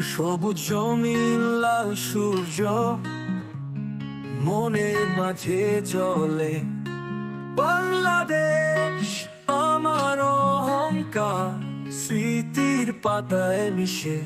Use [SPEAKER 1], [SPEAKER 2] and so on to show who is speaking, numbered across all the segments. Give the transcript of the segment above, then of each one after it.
[SPEAKER 1] সবুজ জমিন সূর্য মনের মাঝে চলে। বাংলাদেশ আমার অহংকার স্মৃতির পাতায় মিশে।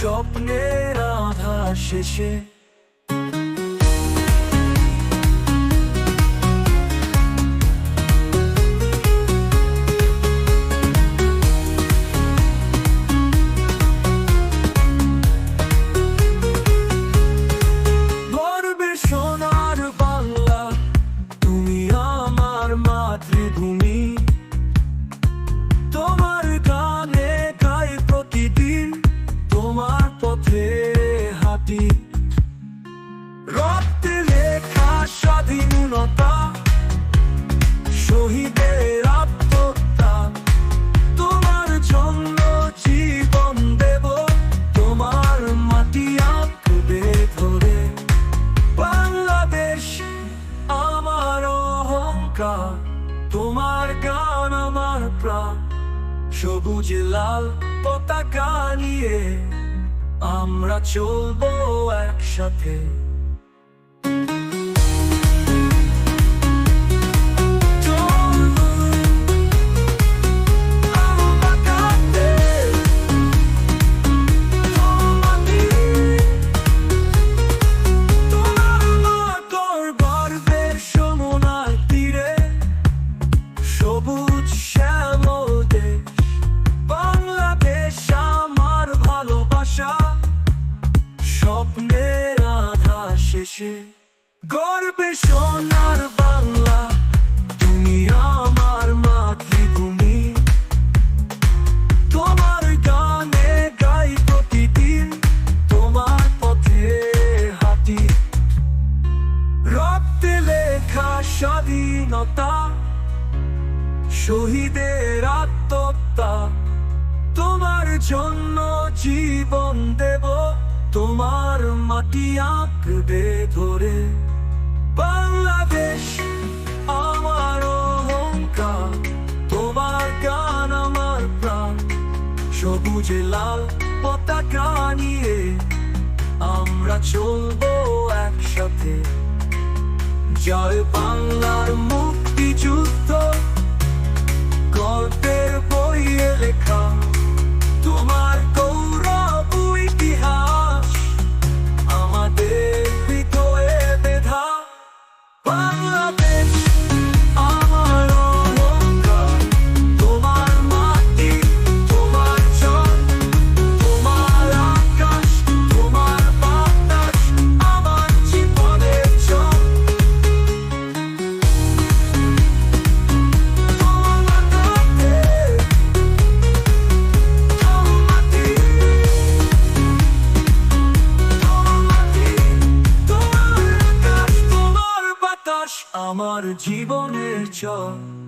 [SPEAKER 1] স্বপ্নের আধা শেষে সবুজ লাল পতাকা নিয়ে আমরা চলবো একসাথে। স্বপ্নের আধা শেষে। গর্বে সোনার বাংলা, তুমি আমার মাতৃভূমি। তোমার গানে গাই প্রতিদিন তোমার পথে হাঁটি। রক্তে লেখা স্বাধীনতা, শহীদের আত্মত্যাগ তোমার জন্য জীবন দেব। তোমার মাটি আঁকবে ধরে। বাংলাদেশ, আমার অহংকার, তোমার গান আমার প্রাণ। সবুজে, লাল, পতাকা নিয়ে আমরা চলবো একসাথে। জয় বাংলার মুক্তিযুদ্ধ। তোমার আকাশ তোমার বাতাস আমার জীবনের চল